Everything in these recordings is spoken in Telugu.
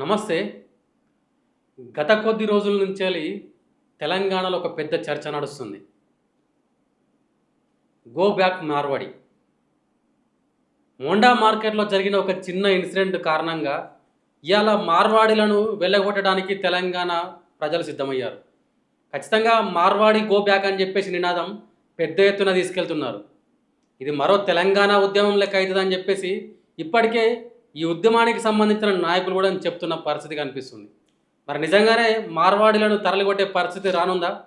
నమస్తే. గత కొద్ది రోజుల నుంచి తెలంగాణలో ఒక పెద్ద చర్చ నడుస్తుంది. Go back Marwadi. మోండా మార్కెట్లో జరిగిన ఒక చిన్న ఇన్సిడెంట్ కారణంగా ఇవాళ మార్వాడీలను వెళ్ళగొట్టడానికి తెలంగాణ ప్రజలు సిద్ధమయ్యారు. ఖచ్చితంగా మార్వాడి గో బ్యాక్ అని చెప్పేసి నినాదం పెద్ద ఎత్తున తీసుకెళ్తున్నారు. ఇది మరో తెలంగాణ ఉద్యమం లెక్క అవుతుందని చెప్పేసి ఇప్పటికే ఈ ఉద్యమానికి సంబంధించిన నాయకులు కూడా చెప్తున్న పరిస్థితి కనిపిస్తుంది మరి నిజంగానే మార్వాడీలను తరలికొట్టే పరిస్థితి రానుందా?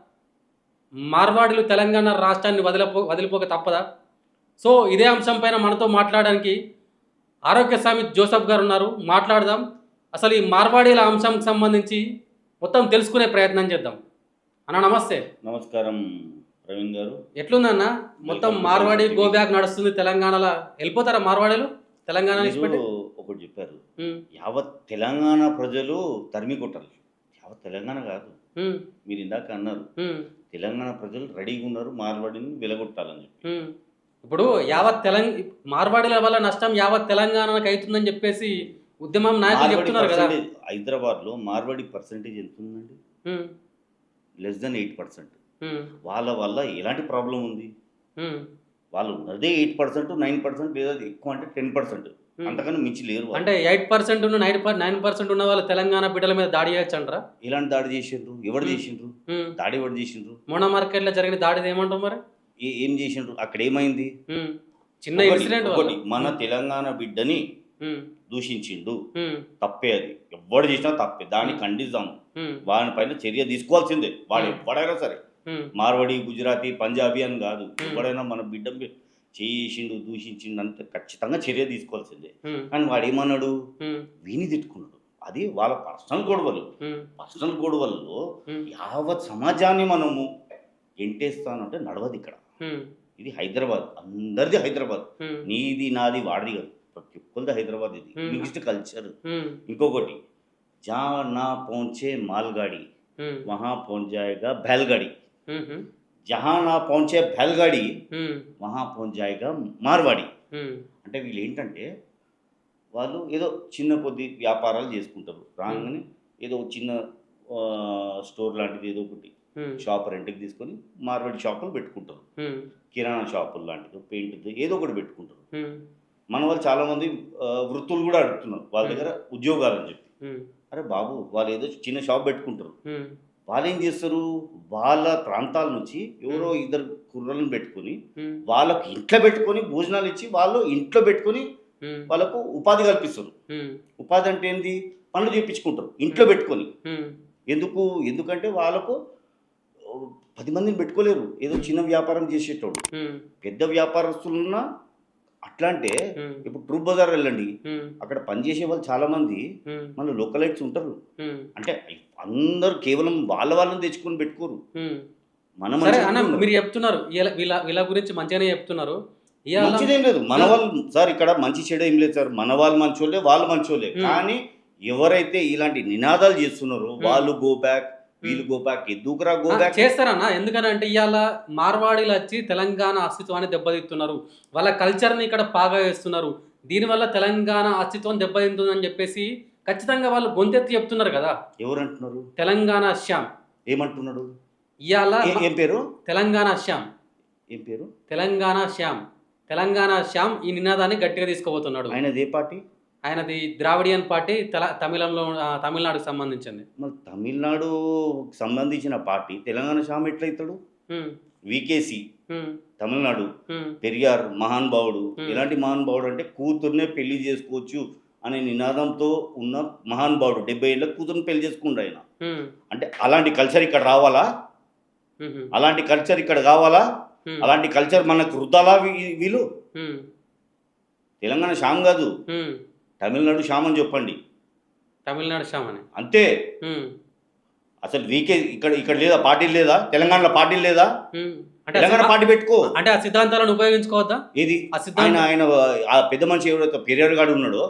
మార్వాడీలు తెలంగాణ రాష్ట్రాన్ని వదిలిపో వదిలిపోక తప్పదా? సో ఇదే అంశంపైన మనతో మాట్లాడడానికి ఆరోగ్య స్వామి జోసఫ్ గారు ఉన్నారు. మాట్లాడదాం. అసలు ఈ మార్వాడీల అంశంకి సంబంధించి మొత్తం తెలుసుకునే ప్రయత్నం చేద్దాం. అన్న నమస్తే. నమస్కారం ప్రవీణ్ గారు. ఎట్లుందన్న మొత్తం Marwadi Television go TV. Back నడుస్తుంది తెలంగాణలో. వెళ్ళిపోతారా మార్వాడీలు? తెలంగాణ ఒకటి చెప్పారు. యావత్ తెలంగాణ ప్రజలు తరిమి కొట్టాలి. యావత్ తెలంగాణ కాదు. మీరు ఇందాక అన్నారు. తెలంగాణ ప్రజలు రెడీగా ఉన్నారు మార్వాడిని వెలగొట్టాలని చెప్పి. ఇప్పుడు యావత్ తెలంగ మార్వాడీల వల్ల నష్టం యావత్ తెలంగాణకు అవుతుందని చెప్పేసి ఉద్యమం నాయకులు చెప్తున్నారు కదా. పర్సెంటేజ్ హైదరాబాద్లో మార్వాడి పర్సెంటేజ్ ఎంత ఉందండి లెస్ దెన్ ఎయిట్ పర్సెంట్. వాళ్ళ వల్ల ఎలాంటి ప్రాబ్లం ఉంది? వాళ్ళు ఉన్నదే ఎయిట్ పర్సెంట్ నైన్ పర్సెంట్ లేదా ఎక్కువ అంటే టెన్ పర్సెంట్. అంతకన్నా మించి లేరు వాళ్ళు. అంటే eight percent nine nine percent ఉన్న వాళ్ళు తెలంగాణ బిడ్డల మీద దాడి చేయొచ్చు అంటారా ఎలాంటి దాడి చేసిండ్రు? ఎవరు. చేసిండ్రు? ఉమ్. దాడి ఎవరు చేసిండ్రు? మోనా మార్కెట్లో జరిగిన దాడిది ఏమంటాం మరి? ఏ- ఏం చేసిండ్రు? అక్కడ ఏమైంది? ఉమ్. చిన్న ఒకటి- ఇన్సిడెంట్ ఒకటి మన తెలంగాణ బిడ్డని దూషించిండు. తప్పే అది. ఎవడు చేసినా తప్పే. దాన్ని ఖండిస్తాం వాని పైన చర్య తీసుకోవాల్సిందే. వాడు. ఎవడైనా సరే. మార్వడి గుజరాతీ పంజాబీ అని కాదు. ఎవడైనా మన బిడ్డ చేసిండు దూషించిండు అంత ఖచ్చితంగా చర్య తీసుకోవాల్సిందే. కానీ వాడు ఏమన్నాడు వీని తిట్టుకున్నాడు. అది వాళ్ళ పర్సనల్ గొడవలు. పర్సనల్ గొడవల్లో యావత్ సమాజాన్ని మనము ఎంటేస్తానంటే నడవదు ఇక్కడ. ఇది హైదరాబాద్. అందరిది హైదరాబాద్. నీది నాది వాడిది కాదు. ప్రతి ఒక్కరిది హైదరాబాద్ ఇది. Mixed culture. ఇంకొకటి జా నా పోంచే మాల్గాడి. మహా పోంచాయగా బ్యాల్గాడి జహా నా పౌంచే బెల్గాడి మహా పౌంచాయిగా మార్వాడి అంటే వీళ్ళు ఏంటంటే వాళ్ళు ఏదో చిన్న కొద్ది వ్యాపారాలు చేసుకుంటారు. రాగానే ఏదో చిన్న స్టోర్ లాంటిది ఏదో ఒకటి షాప్ రెంట్కి తీసుకొని మార్వాడి షాపులు పెట్టుకుంటారు. కిరాణా షాపులు లాంటిది పెయింట్ ఏదో ఒకటి పెట్టుకుంటారు. మన వాళ్ళు చాలామంది వృత్తులు కూడా అడుగుతున్నారు. వాళ్ళ దగ్గర ఉద్యోగాలు అని చెప్పి. అరే బాబు వాళ్ళు ఏదో చిన్న షాప్ పెట్టుకుంటారు. వాళ్ళు ఏం చేస్తారు? వాళ్ళ ప్రాంతాల నుంచి ఎవరో ఇద్దరు కుర్రలను పెట్టుకొని వాళ్ళకు ఇంట్లో పెట్టుకొని భోజనాలు ఇచ్చి వాళ్ళు ఇంట్లో పెట్టుకొని వాళ్ళకు ఉపాధి కల్పిస్తారు. ఉపాధి అంటే ఏంది? పనులు చేయించుకుంటారు ఇంట్లో పెట్టుకొని. ఎందుకు? ఎందుకంటే వాళ్ళకు పది మందిని పెట్టుకోలేరు. ఏదో చిన్న వ్యాపారం చేసేటోడు. పెద్ద వ్యాపారస్తులున్నా అట్లా అంటే ఇప్పుడు ట్రూప్ బజార్ వెళ్ళండి. అక్కడ పనిచేసే వాళ్ళు చాలా మంది మన లోకలైట్స్ ఉంటారు. అంటే అందరూ కేవలం వాళ్ళ వాళ్ళని తెచ్చుకొని పెట్టుకోరు. మన. మీరు చెప్తున్నారు. ఇలా- వీళ్ళ వీళ్ళ గురించి మంచిగానే చెప్తున్నారు. మంచిదేం లేదు. మన వాళ్ళు సార్ ఇక్కడ మంచి చెడు ఏం లేదు సార్. మన వాళ్ళు మంచోళ్ళే వాళ్ళు మంచోళ్ళే. కానీ ఎవరైతే ఇలాంటి నినాదాలు చేస్తున్నారో వాళ్ళు గో బ్యాక్ వీళ్ళు గో బ్యాక్ ఎందుకురా గో ఆ, బ్యాక్ చేస్తారన్న. ఎందుకనంటే ఇవాళ మార్వాడీలు వచ్చి తెలంగాణ అస్తిత్వాన్ని దెబ్బతీస్తున్నారు వాళ్ళ కల్చర్ని ఇక్కడ పాగా వేస్తున్నారు. దీనివల్ల తెలంగాణ అస్తిత్వం దెబ్బతింటుందని చెప్పేసి ఖచ్చితంగా వాళ్ళు గొంతెత్తి చెప్తున్నారు కదా. ఎవరు అంటున్నారు తెలంగాణ శ్యామ్. ఏమంటున్నాడు? ఇవాళ ఏ- పేరు? తెలంగాణ శ్యామ్. ఏం పేరు? తెలంగాణ శ్యామ్. తెలంగాణ శ్యామ్ ఈ నినాదాన్ని గట్టిగా తీసుకోబోతున్నాడు. ఆయనది ఏ పార్టీ? ఆయనది ద్రావిడియన్ పార్టీ తెల తమిళంలో తమిళనాడుకు సంబంధించింది. మరి తమిళనాడు సంబంధించిన పార్టీ తెలంగాణ షామ్ ఎట్లయితాడు? వికేసి తమిళనాడు పెరియార్ మహానుభావుడు. ఎలాంటి మహానుభావుడు అంటే కూతుర్నే పెళ్ళి చేసుకోవచ్చు అనే నినాదంతో ఉన్న మహానుభావుడు డెబ్బై ఏళ్ళ కూతుర్ని పెళ్ళి చేసుకుండు ఆయన. అంటే అలాంటి కల్చర్ ఇక్కడ రావాలా? అలాంటి కల్చర్ ఇక్కడ కావాలా? అలాంటి కల్చర్ మనకు రుద్దాలా వీ- వీళ్ళు తెలంగాణ షామ్ కాదు. తమిళనాడు షామ్ అని చెప్పండి. తమిళనాడు శ్యామ్ అని అంతే అసలు వీకే ఇక్కడ ఇక్కడ లేదా పార్టీ లేదా? తెలంగాణలో పార్టీ లేదా? తెలంగాణ పార్టీ పెట్టుకో. అంటే ఆ సిద్ధాంతాలను ఉపయోగించుకోవద్దా? ఏది? ఆ ఆయన ఆయన ఆ పెద్ద మనిషి ఎవరైతే పెరియార్ గాడు ఉన్నాడో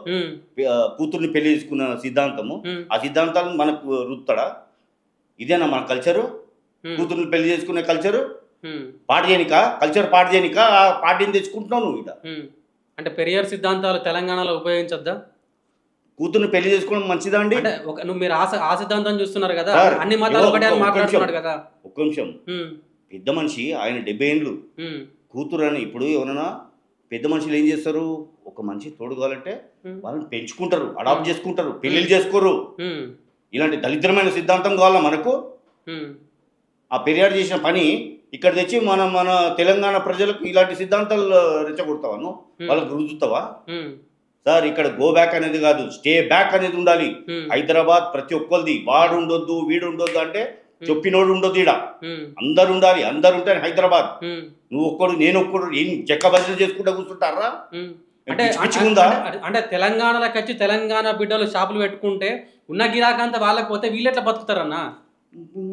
కూతుర్ని పెళ్ళి చేసుకున్న సిద్ధాంతము ఆ సిద్ధాంతాలను మనకు రుత్తడా? ఇదేనా మన కల్చరు? కూతుర్ని పెళ్ళి చేసుకునే కల్చరు? పాట చేయనిక? కల్చర్ పాట చేయనిక? ఆ పార్టీని తెచ్చుకుంటున్నావు నువ్వు హ్మ్. అంటే పెరియార్ సిద్ధాంతాలు తెలంగాణలో ఉపయోగించొద్దా? కూతుర్ని పెళ్ళి చేసుకోవడం మంచిదా అండి? అంటే ఒక నువ్వు మీరు ఆశ ఆ సిద్ధాంతం చూస్తున్నారు కదా సార్, అన్ని మతాలు ఒకటే అని మాట్లాడుతున్నాడు. కదా. ఒక్క నిమిషం. ఉమ్, పెద్ద మనిషి ఆయన డెబ్బై ఏండ్లు ఉమ్, కూతురు అని ఇప్పుడు ఎవరైనా పెద్ద మనుషులు ఏం చేస్తారు? ఒక మనిషి తోడు కావాలంటే ఉమ్, వాళ్ళని పెంచుకుంటారు అడాప్ట్ చేసుకుంటారు పెళ్ళిళ్ళు చేసుకోరు. ఉమ్, ఇలాంటి దళిద్రమైన సిద్ధాంతం కావాలా మనకు? ఉమ్, ఆ పెరియాడు చేసిన పని ఇక్కడ తెచ్చి మన మన తెలంగాణ ప్రజలకు ఇలాంటి సిద్ధాంతాలు రెచ్చగొడతావా నువ్వు? వాళ్ళకు ఉమ్, సార్ ఇక్కడ గో బ్యాక్ అనేది కాదు స్టే బ్యాక్ అనేది ఉండాలి. హైదరాబాద్ ప్రతి ఒక్కరిది వాడు ఉండొద్దు వీడు ఉండొద్దు అంటే చెప్పినోడు ఉండొద్దు ఈడ. అందరు ఉండాలి అందరు ఉంటే హైదరాబాద్ నువ్వు ఒక్కడు నేను ఒక్కడు ఏం చెక్క బదిలీ చేసుకుంటా కూర్చుంటారా. అంటే తెలంగాణలోకి వచ్చి తెలంగాణ బిడ్డలు షాపులు పెట్టుకుంటే ఉన్న గిరాకంతా వాళ్ళకి పోతే వీళ్ళు ఎట్లా బతుకుతారన్నా?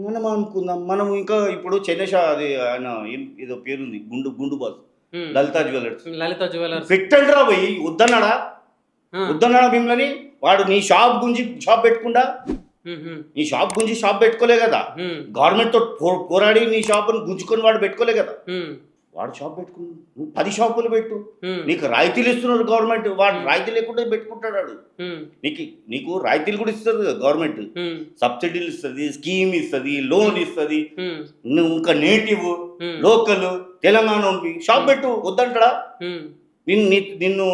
మనం అనుకుందాం మనం ఇంకా ఇప్పుడు చెన్నైషా అది ఆయన ఏదో పేరుంది గుండు గుండు boss Lalitha jewellers. Lalitha jewellers. పెట్టండి రా పోయి వద్దన్నాడా వద్దన్నాడా మిమ్మల్ని వాడు నీ షాప్ గుంజి షాప్ పెట్టుకుండా? నీ షాప్ గుంజి షాప్ పెట్టుకోలే కదా? గవర్నమెంట్తో పోరాడి నీ షాప్ని గుంజుకొని వాడు పెట్టుకోలే కదా? వాడు షాప్ పెట్టుకుని నువ్వు పది షాపులు పెట్టు. నీకు రాయితీలు ఇస్తున్నారు గవర్నమెంట్. వాడు రాయితీ లేకుండా పెట్టుకుంటాడు నీకు నీకు రాయితీలు కూడా ఇస్తుంది కదా గవర్నమెంట్. సబ్సిడీలు ఇస్తుంది స్కీమ్ ఇస్తుంది లోన్ ఇస్తుంది. నువ్వు ఇంకా నేటివ్ లోకల్ తెలంగాణ ఉంది షాప్ పెట్టు వద్దంటాడా. నిన్ను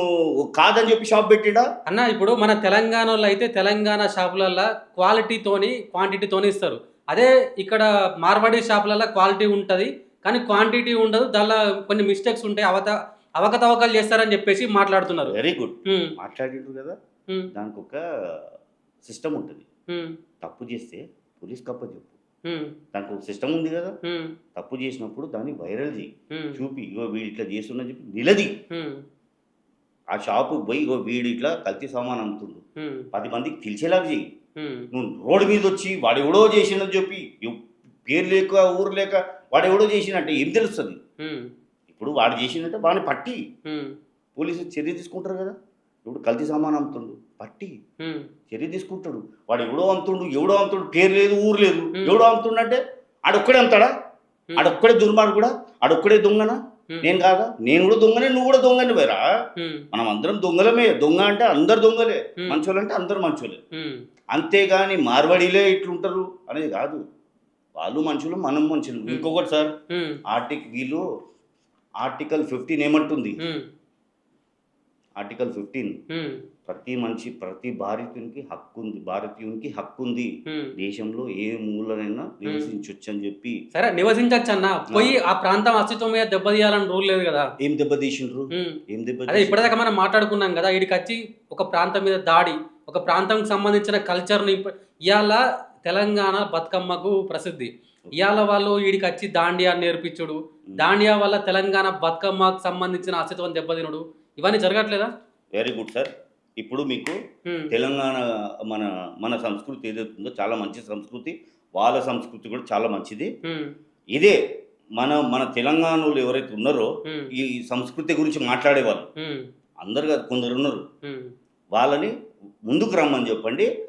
కాదని చెప్పి షాప్ పెట్టిడా? అన్న ఇప్పుడు మన తెలంగాణలో అయితే తెలంగాణ షాపులల్లో క్వాలిటీతోని క్వాంటిటీతోని ఇస్తారు. అదే ఇక్కడ మార్వాడి షాపులలో క్వాలిటీ ఉంటుంది. కానీ క్వాంటిటీ ఉండదు దానిలో కొన్ని మిస్టేక్స్ ఉంటాయి అవత అవకతవకలు చేస్తారని చెప్పేసి మాట్లాడుతున్నారు. వెరీ గుడ్ ఉమ్, మాట్లాడిండ్రు కదా? దానికి ఒక సిస్టమ్ ఉంటుంది. తప్పు చేస్తే పోలీస్ కప్ప చెప్పు. దానికి ఒక సిస్టమ్ ఉంది కదా? తప్పు చేసినప్పుడు దాన్ని వైరల్ చేయి. చూపి ఇగో వీడు ఇట్లా చేస్తున్నా చెప్పి నిలది ఆ షాపు పోయి ఇగో వీడు ఇట్లా కల్తీ సామాన్ అమ్ముతుండు. పది మందికి తెలిసేలాగా చెయ్యి ఉమ్, నువ్వు రోడ్డు మీద వచ్చి వాడు ఎవడో చేసిందని చెప్పి పేరు లేక ఊరు లేక వాడు ఎవడో చేసినట్టే ఏం తెలుస్తుంది? ఇప్పుడు వాడు చేసినట్టే వాడిని పట్టి. ఉమ్, పోలీసులు చర్య తీసుకుంటారు కదా? ఇప్పుడు కల్తీ సామాన్ అమ్ముతుండు పట్టి. చర్య తీసుకుంటాడు. వాడు ఎవడో అమ్ముతుండు ఎవడో అమ్ముతుండు పేరు లేదు ఊరు లేదు. ఎవడో అమ్ముతుండు అంటే ఆడొక్కడే అమ్ముతాడా? ఆడొక్కడే దుర్మార్గుడు? కూడా ఆడొక్కడే దొంగనా? నేను కాదా? నేను కూడా దొంగనే నువ్వు కూడా దొంగని వేరా? మనం అందరం దొంగలమే. దొంగ అంటే అందరు దొంగలే. మంచోళ్ళు అంటే అందరు మంచోలే అంతేగాని మార్వాడీలే ఇట్లుంటారు అనేది కాదు. వాళ్ళు మనుషులు మనం మనుషులు. ఇంకొకటి సార్ ఆర్టిక్ వీళ్ళు ఆర్టికల్ ఫిఫ్టీన్ ఏమంటుంది? Article fifteen. ప్రతి మనిషి ప్రతి భారతీయునికి హక్కు ఉంది భారతీయునికి హక్కు ఉంది. దేశంలో ఏ మూలనైనా నివసించవచ్చు అని చెప్పి సరే నివసించచ్చు అన్న పోయి ఆ ప్రాంతం అస్తిత్వం మీద దెబ్బతీయాలని రూల్ లేదు కదా. ఏం దెబ్బతీసిండ్రు. ఏం అదే దెబ్బ ఇప్పటిదాకా మనం మాట్లాడుకున్నాం కదా వీడికి వచ్చి ఒక ప్రాంతం మీద దాడి ఒక ప్రాంతంకి సంబంధించిన కల్చర్ని ఇవాళ తెలంగాణ బతుకమ్మకు ప్రసిద్ధి. ఇవాళ వాళ్ళు వీడికి వచ్చి దాండియా నేర్పించుడు. దాండియా వల్ల తెలంగాణ బతుకమ్మకు సంబంధించిన అస్తిత్వం దెబ్బతినుడు. ఇవన్నీ జరగట్లేదా? వెరీ గుడ్ సార్ ఇప్పుడు మీకు తెలంగాణ మన మన సంస్కృతి ఏదైతే ఉందో చాలా మంచి సంస్కృతి వాళ్ళ సంస్కృతి కూడా చాలా మంచిది. ఇదే మన మన తెలంగాణలో ఎవరైతే ఉన్నారో ఈ సంస్కృతి గురించి మాట్లాడేవాళ్ళు. అందరు కాదు కొందరు ఉన్నారు. వాళ్ళని ముందుకు రమ్మని చెప్పండి.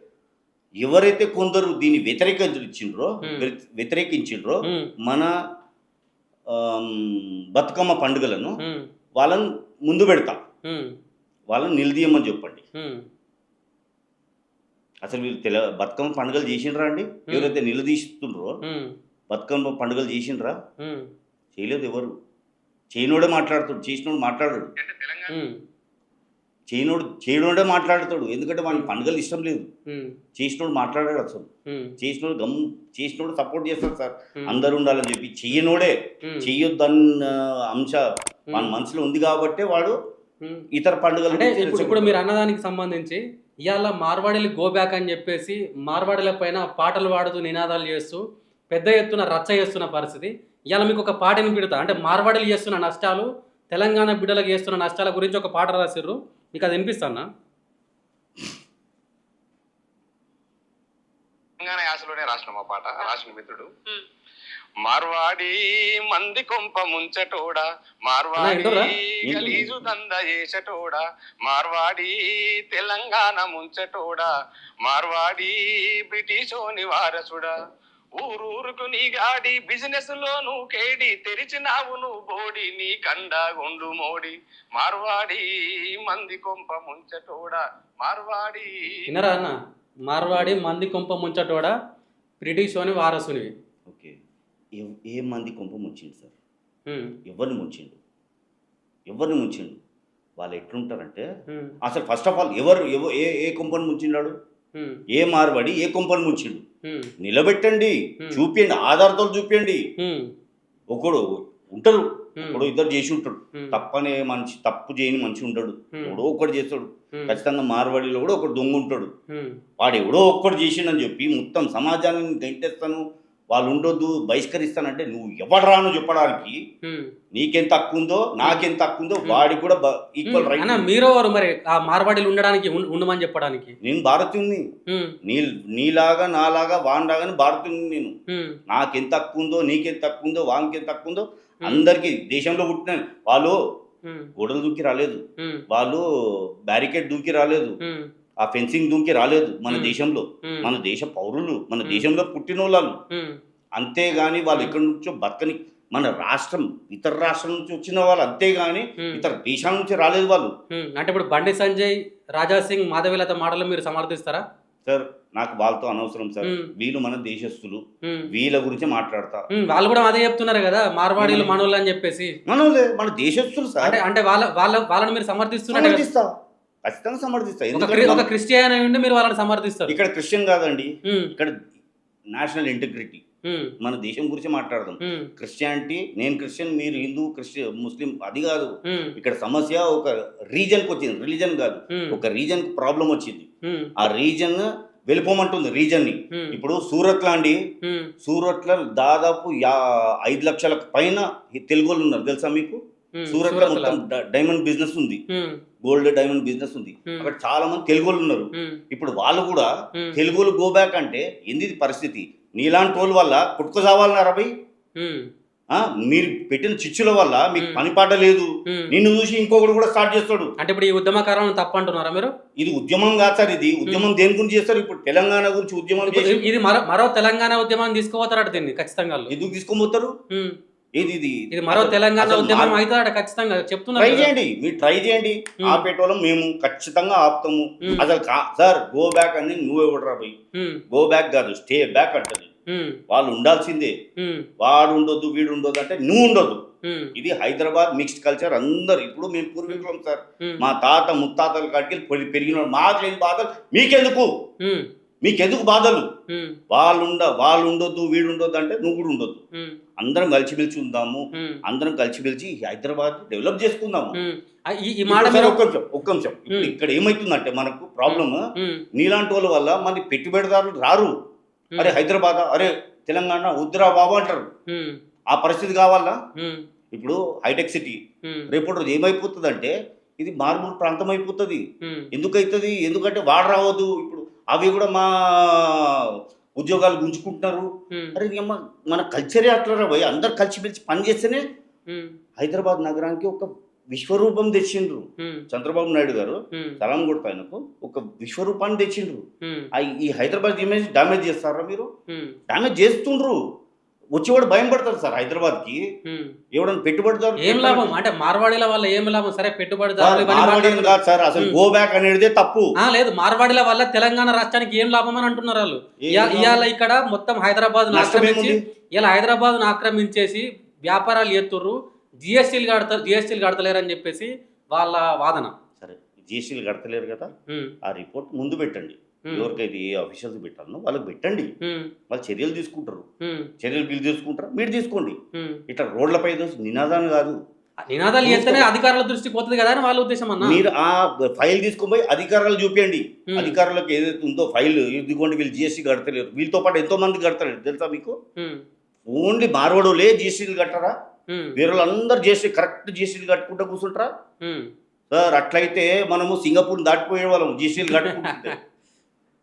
ఎవరైతే కొందరు దీన్ని వ్యతిరేకించిండ్రో. వ్యతి- వ్యతిరేకించిండ్రో మన బతుకమ్మ పండుగలను వాళ్ళని ముందు పెడతా. వాళ్ళని నిలదీయమని చెప్పండి. అసలు వీళ్ళు తెల బతుకమ్మ పండుగలు చేసిండ్రా అండి? ఎవరైతే నిలదీస్తుండ్రో బతుకమ్మ పండుగలు చేసిండ్రా? చేయలేదు ఎవరు. చేయనోడే మాట్లాడుతాడు చేసినోడు మాట్లాడాడు. చేయనోడు చేయనోడే మాట్లాడతాడు. ఎందుకంటే వాడికి పండుగలు ఇష్టం లేదు. చేసినోడు మాట్లాడాడు అసలు. చేసినోడు గమ్ చేసినోడు సపోర్ట్ చేస్తాడు సార్. అందరు ఉండాలని చెప్పి. చెయ్యనోడే చెయ్యొద్దన్న అంశ ఉమ్, మనసులో ఉంది కాబట్టి వాడు. ఇతర పండుగలు ఇప్పుడు మీరు అన్నదానికి సంబంధించి ఇవాళ మార్వాడీలు గో బ్యాక్ అని చెప్పేసి మార్వాడీల పైన పాటలు పాడుతూ నినాదాలు చేస్తూ పెద్ద ఎత్తున రచ్చ చేస్తున్న పరిస్థితి. ఇవాళ మీకు ఒక పాటని పెడతా అంటే మార్వాడీలు చేస్తున్న నష్టాలు తెలంగాణ బిడ్డలకు చేస్తున్న నష్టాల గురించి ఒక పాట రాసిర్రు. మీకు అది వినిపిస్తానా తెలంగాణ యాసలోనే రాసిన మా పాట రాసిన మిత్రుడు. మార్వాడి మంది కొంప ముంచటోడా మార్వాడి? గలీజు దంద చేసటోడా మార్వాడి తెలంగాణ ముంచటోడా మార్వాడి బ్రిటిషోని వారసుడా. ఊరూరుకు నీ గాడి బిజినెస్లో నువ్వు కేడి తెరిచినావు నువ్వు బోడి నీ కండా గుండు మోడి. మార్వాడి మంది కొంప ముంచటోడా మార్వాడి. వినరా అన్న? మార్వాడి మంది కొంప ముంచటోడ? బ్రిటిష్ అని వారసునివి. ఓకే. ఏ మంది కొంప ముంచిండు సార్? ఉమ్, ఎవరిని ముంచిండు? ఎవరిని ముంచిండు? వాళ్ళు ఎట్లుంటారంటే ఉమ్, అసలు ఫస్ట్ ఆఫ్ ఆల్ ఎవరు ఎవ- ఏ ఏ కొంపని ముంచినాడు ఉమ్, ఏ మార్వాడి ఏ కొంపని ముంచిండు? నిలబెట్టండి. చూపించండి ఆధారతో చూపించండి ఒకడు ఉంటారు. ఒకడు ఇద్దరు చేసి ఉంటాడు. తప్పనే మనిషి తప్పు చేయని మనిషి ఉంటాడు. ఎవడో ఒక్కడు చేస్తాడు. ఖచ్చితంగా మార్వాడిలో కూడా ఒకడు దొంగ ఉంటాడు. వాడు ఎవడో ఒక్కడు చేసిండని చెప్పి మొత్తం సమాజాన్ని గంటేస్తాను. వాళ్ళు ఉండొద్దు బహిష్కరిస్తానంటే నువ్వు ఎవడరాను చెప్పడానికి ఉమ్. నీకేం తక్కువ ఉందో నాకేం తక్కువ ఉందో వాడికి కూడా ఈక్వల్ రైట్ మీరెవరు మరి ఆ మార్వాడీలు ఉండడానికి ఉండమని చెప్పడానికి? నేను భారతీయుని నీ నీలాగా నాలాగా వాండాగానే భారతీయుని నేను. నాకెంత తక్కువ ఉందో నీకేం తక్కువ ఉందో వానికి ఎంత తక్కువ ఉందో. అందరికీ దేశంలో పుట్టిన వాళ్ళు గోడలు దూకి రాలేదు. వాళ్ళు బ్యారికేడ్ దూకి రాలేదు. ఆ ఫెన్సింగ్ దూకి రాలేదు మన. దేశంలో. మన దేశ పౌరులు మన. దేశంలో పుట్టిన వాళ్ళు అంతేగాని వాళ్ళు ఎక్కడి నుంచో బతకని మన రాష్ట్రం ఇతర రాష్ట్రం నుంచి వచ్చిన వాళ్ళు అంతేగాని ఇతర దేశాల నుంచి రాలేదు వాళ్ళు. అంటే ఇప్పుడు బండి సంజయ్ రాజా సింగ్ మాధవీలత మాటలు మీరు సమర్థిస్తారా? సార్ నాకు వాళ్ళతో అనవసరం సార్. వీళ్ళు మన దేశస్తులు. వీళ్ళ గురించి మాట్లాడతా. వాళ్ళు కూడా అదే చెప్తున్నారు కదా మార్వాడీలు. మనోళ్ళు అని చెప్పేసి. మనోళ్ళే మన దేశస్తులు సార్. అంటే వాళ్ళ వాళ్ళ వాళ్ళని మీరు సమర్థిస్తున్నట్టు సమర్థిస్తా. ఖచ్చితంగా సమర్థిస్తా ఒక ఎందుకంటే క్రిస్టియన్ అయి ఉండి మీరు వాళ్ళని సమర్థిస్తారు. ఇక్కడ క్రిస్టియన్ కాదండి. ఇక్కడ నేషనల్ ఇంటిగ్రిటీ. మన దేశం గురించి మాట్లాడదాం. క్రిస్టియానిటీ నేను క్రిస్టియన్ మీరు హిందూ క్రిస్టియన్ ముస్లిం అది కాదు. ఇక్కడ సమస్య ఒక రీజన్కి వచ్చింది. రిలీజన్ కాదు. ఒక రీజన్కి ప్రాబ్లం వచ్చింది. ఆ రీజన్ వెళ్ళిపోమంటుంది రీజన్ని. ఉమ్, ఇప్పుడు సూరత్ లాంటి ఉమ్, సూరత్లో దాదాపు ఐదు లక్షలకు పైన ఈ తెలుగు వాళ్ళు ఉన్నారు. తెలుసా మీకు? సూరత్లో సూరత్లో. మొత్తం డైమండ్ బిజినెస్ ఉంది. గోల్డ్ డైమండ్ బిజినెస్ ఉంది. అక్కడ చాలా మంది తెలుగు ఉన్నారు. ఇప్పుడు వాళ్ళు కూడా తెలుగు గో బ్యాక్ అంటే ఏంది పరిస్థితి? నీలాంటి వాళ్ళ వల్ల కొట్టుకు చావాలన్నారా ఆ, మీరు పెట్టిన చిచ్చుల వల్ల మీకు. పని పాట లేదు. నిన్ను చూసి ఇంకొకడు కూడా స్టార్ట్ చేస్తాడు. అంటే ఇప్పుడు ఈ ఉద్యమకారం తప్పు అంటున్నారా మీరు? ఇది ఉద్యమం కాదు సార్ ఇది. ఉద్యమం దేని గురించి చేస్తారు? ఇప్పుడు తెలంగాణ గురించి ఉద్యమం ఇది మరో తెలంగాణ ఉద్యమాన్ని తీసుకుపోతారట దీన్ని ఖచ్చితంగా. ఎందుకు తీసుకోబోతారు ఇది? ఇది మరో తెలంగాణ ఉద్యమం అవుతారట ఖచ్చితంగా చెప్తున్నారు ట్రై. చేయండి మీరు ట్రై చేయండి. ఆపేటోళ్ళం మేము ఖచ్చితంగా ఆపుతాము. అసలు సార్ గో బ్యాక్ అని నువ్వే కొడరా పోయి. గో బ్యాక్ కాదు స్టే బ్యాక్ అంటది. వాళ్ళు ఉండాల్సిందే. వాడు ఉండొద్దు వీడు ఉండొద్దు అంటే నువ్వు ఉండొద్దు. ఇది హైదరాబాద్ మిక్స్డ్ కల్చర్ అందరు. ఇప్పుడు మేము పూర్వీకులం సార్. మా తాత ముత్తాతల కాడికి పెరి- పెరిగిన మాకు లేని బాధలు మీకెందుకు? మీకెందుకు బాధలు? ఉమ్, వాళ్ళు ఉండ వాళ్ళు ఉండొద్దు వీడు ఉండొద్దు అంటే నువ్వు కూడా ఉండొద్దు. అందరం కలిసిమెలిసి ఉందాము. అందరం కలిసిమెలిసి హైదరాబాద్ డెవలప్ చేసుకుందాము. ఒక్క నిమిషం ఒక్క. ఇక్కడ ఏమైతుందంటే మనకు ప్రాబ్లమ్ నీలాంటి వాళ్ళ వల్ల మన పెట్టుబడిదారులు రారు. అరే హైదరాబాద్? అరే తెలంగాణ? వద్దురా బాబు అంటారు. ఆ పరిస్థితి కావాలా? ఇప్పుడు హైటెక్ సిటీ రేపటి రోజు ఏమైపోతుంది అంటే ఇది మార్మూల్ ప్రాంతం అయిపోతుంది. ఎందుకైతుంది? ఎందుకంటే వాడు రావద్దు. ఇప్పుడు అవి కూడా మా ఉద్యోగాలు గుంజుకుంటున్నారు. అరే మన కల్చరే అట్లా పోయి అందరు కలిసి పిలిచి పని చేస్తేనే హైదరాబాద్ నగరానికి ఒక విశ్వరూపం తెచ్చిండ్రు. చంద్రబాబు నాయుడు గారు సలాం కొడతా ఆయనకు ఒక విశ్వరూపాన్ని తెచ్చిండ్రు. ఈ హైదరాబాద్ ఇమేజ్ డామేజ్ చేస్తారా మీరు? డామేజ్ చేస్తుండ్రు. వచ్చేవాడు భయం పడతారు సార్ హైదరాబాద్కి ఉమ్. ఎవడన్నా పెట్టుబడిదారు ఏం లాభం అంటే మార్వాడీల వల్ల ఏం లాభం సరే పెట్టుబడిదారులు. కాదు సార్ అసలు. గో బ్యాక్ అనేదే తప్పు లేదు మార్వాడీల వల్ల తెలంగాణ రాష్ట్రానికి ఏం లాభం అని అంటున్నారు వాళ్ళు? ఇవాళ ఇక్కడ మొత్తం హైదరాబాద్ ఆక్రమించి? ఇలా హైదరాబాద్ ఆక్రమించేసి వ్యాపారాలు ఎత్తుర్రు జిఎస్టీలు కడతారు జిఎస్టీలు కడతలేరు అని చెప్పేసి వాళ్ళ వాదన సరే జిఎస్టీలు కడతలేరు కదా ఆ రిపోర్ట్ ముందు పెట్టండి ఎవరికైతే ఏ ఆఫీషియల్స్ పెట్టాలనో వాళ్ళకి పెట్టండి. వాళ్ళు చర్యలు తీసుకుంటారు. చర్యలు బిల్లు తీసుకుంటారు? మీరు తీసుకోండి. ఇట్లా రోడ్లపై నినాదాలు కాదు. నినాదాలు చేస్తేనే అధికారుల దృష్టికి పోతుంది కదా అని వాళ్ళ ఉద్దేశం అన్న? మీరు ఆ ఫైల్ తీసుకొని పోయి అధికారులు చూపించండి అధికారులకు ఏదైతే ఉందో ఫైల్ ఇదిగోండి వీళ్ళు జిఎస్టీ కడతలేరు. వీళ్ళతో పాటు ఎంతో మంది కడతలేరు. తెలుసా మీకు? ఓన్లీ మార్వాడోలే జిఎస్టీలు కట్టరా? ఉమ్, వేరే వాళ్ళందరూ జిఎస్టీ కరెక్ట్ జిఎస్టీలు కట్టుకుంటూ కూర్చుంటారా? సార్ అట్లయితే మనము సింగపూర్ దాటిపోయే వాళ్ళం జీసీలు కట్టుకుంటుంటే.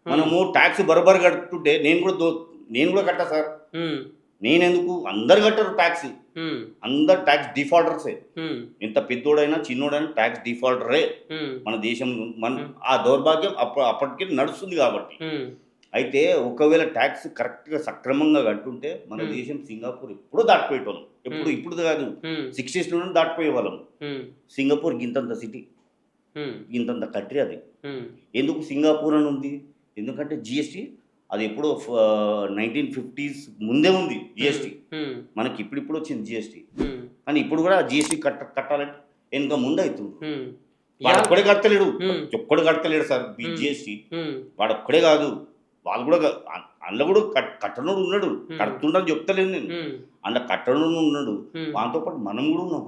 మనము ట్యాక్స్ బరోబర్ కట్టుకుంటే నేను కూడా నేను కూడా కట్టా సార్. నేనెందుకు? అందరు కట్టరు ట్యాక్స్ అందరు ట్యాక్స్ డిఫాల్టర్సే ఎంత పెద్దోడైనా చిన్నోడైనా ట్యాక్స్ డిఫాల్టరే మన దేశం మన ఆ దౌర్భాగ్యం అప్ప అప్పటికి నడుస్తుంది కాబట్టి. అయితే ఒకవేళ ట్యాక్స్ కరెక్ట్గా సక్రమంగా కట్టుంటే మన. దేశం సింగపూర్ ఎప్పుడూ దాటిపోయేటోళ్ళం. ఎప్పుడు. ఇప్పుడు కాదు. ఉమ్, సిక్స్టీస్ నుండి దాటిపోయే వాళ్ళం సింగపూర్ గింతంత సిటీ గింతంత కంట్రీ అది. ఎందుకు సింగపూర్ అని ఉంది? ఎందుకంటే జిఎస్టీ అది ఎప్పుడో నైన్టీన్ ఫిఫ్టీస్ ముందే ఉంది జిఎస్టీ ఉమ్, మనకి ఇప్పుడిప్పుడు వచ్చింది జిఎస్టీ ఉమ్, కానీ ఇప్పుడు కూడా జిఎస్టీ కట్ట కట్టాలంటే వెనుక ముందు అవుతుంది. వాడు ఒక్కడే కడతలేడు. Hmm. ఒక్కడే కడతలేడు సార్ Hmm. జిఎస్టీ వాడు ఒక్కడే కాదు. వాళ్ళు కూడా అందులో కూడా కట్- కట్టనోడు ఉన్నాడు. Hmm. కడుతుండని చెప్తలేను నేను. అందులో కట్టనోడు ఉన్నాడు. వాటితో పాటు మనం కూడా ఉన్నాం.